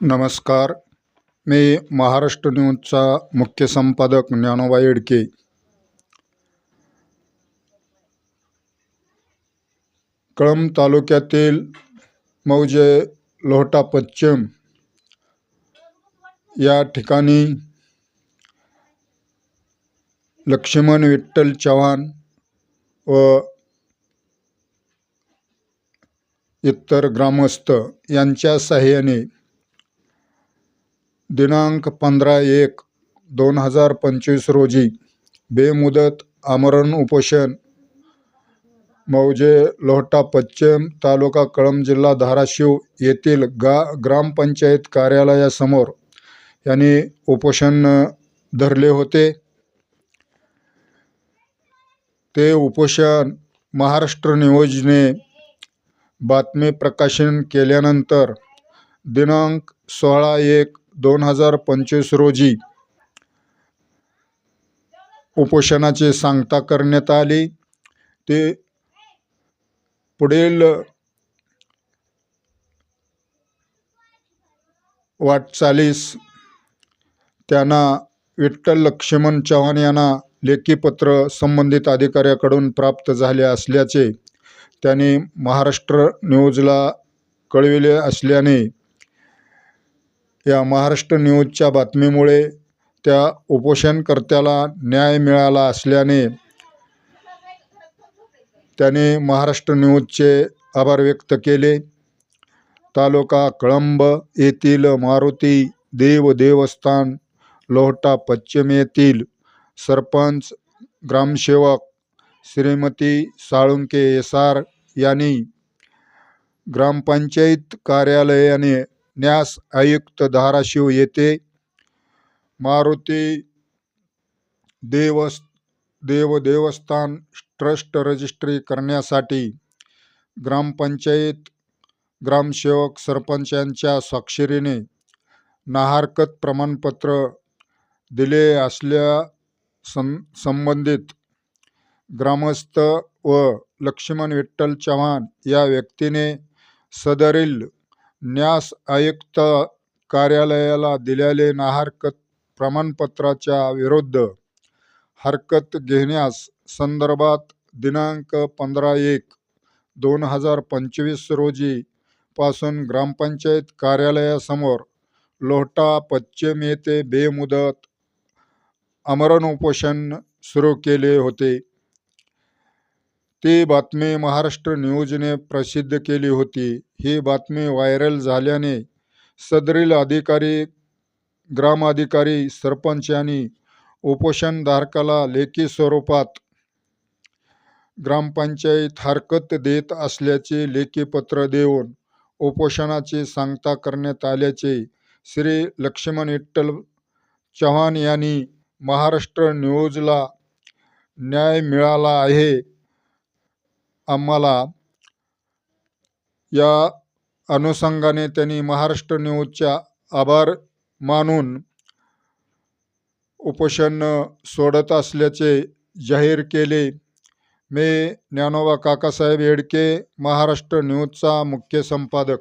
नमस्कार. मी महाराष्ट्र न्यूजचा मुख्य संपादक ज्ञानोबा येडके. कळंब तालुक्यातील मौजे लोहटा पश्चिम या ठिकाणी लक्ष्मण विठ्ठल चव्हाण व इतर ग्रामस्थ यांच्या साह्याने दिनांक पंधरा एक दोन हजार पंचवीस रोजी बेमुदत आमरण उपोषण मौजे लोहटा पश्चिम तालुका कळंब जिल्हा धाराशिव येथील गा ग्रामपंचायत कार्यालयासमोर यांनी उपोषण धरले होते. ते उपोषण महाराष्ट्र न्यूजने बातमी प्रकाशन केल्यानंतर दिनांक सोळा एक दोन हजार पंचवीस रोजी उपोषणाची सांगता करण्यात आली. ते पुढील वाटचालीस त्यांना विठ्ठल लक्ष्मण चव्हाण यांना लेखीपत्र संबंधित अधिकाऱ्याकडून प्राप्त झाले असल्याचे त्यांनी महाराष्ट्र न्यूजला कळविले असल्याने या महाराष्ट्र न्यूजच्या बातमीमुळे त्या उपोषणकर्त्याला न्याय मिळाला असल्याने त्याने महाराष्ट्र न्यूजचे आभार व्यक्त केले. तालुका कळंब येथील मारुती देव देवस्थान लोहटा पश्चिम येथील सरपंच ग्रामसेवक श्रीमती साळुंके एसार यांनी ग्रामपंचायत कार्यालयाने न्यास आयुक्त धाराशिव येथे मारुती देवस देव देवस्थान ट्रस्ट रजिस्ट्री करण्यासाठी ग्रामपंचायत ग्रामसेवक सरपंच यांच्या स्वाक्षरीने नाहरकत प्रमाणपत्र दिले असल्या सं संबंधित ग्रामस्थ व लक्ष्मण विठ्ठल चव्हाण या व्यक्तीने सदरील न्यास आयुक्त कार्यालयाला दिलेले नाहरकत प्रमाणपत्राच्या विरुद्ध हरकत घेण्यास संदर्भात दिनांक पंधरा एक दोन हजार पंचवीस रोजी पासून ग्रामपंचायत कार्यालयासमोर लोहटा पश्चिम येथे बेमुदत आमरण उपोषण सुरू केले होते. ती बातमी महाराष्ट्र न्यूजने प्रसिद्ध केली होती. ही बातमी व्हायरल झाल्याने सदरील अधिकारी ग्रामाधिकारी सरपंच यांनी उपोषणधारकाला लेखी स्वरूपात ग्रामपंचायत हरकत देत असल्याचे लेखीपत्र देऊन उपोषणाची सांगता करण्यात आल्याचे श्री लक्ष्मण विठ्ठल चव्हाण यांनी महाराष्ट्र न्यूजला न्याय मिळाला आहे. आम्हाला या अनुषंगाने त्यांनी महाराष्ट्र न्यूजच्या आभार मानून उपोषण सोडत असल्याचे जाहीर केले. मी ज्ञानोबा काकासाहेब येडके महाराष्ट्र न्यूजचा मुख्य संपादक.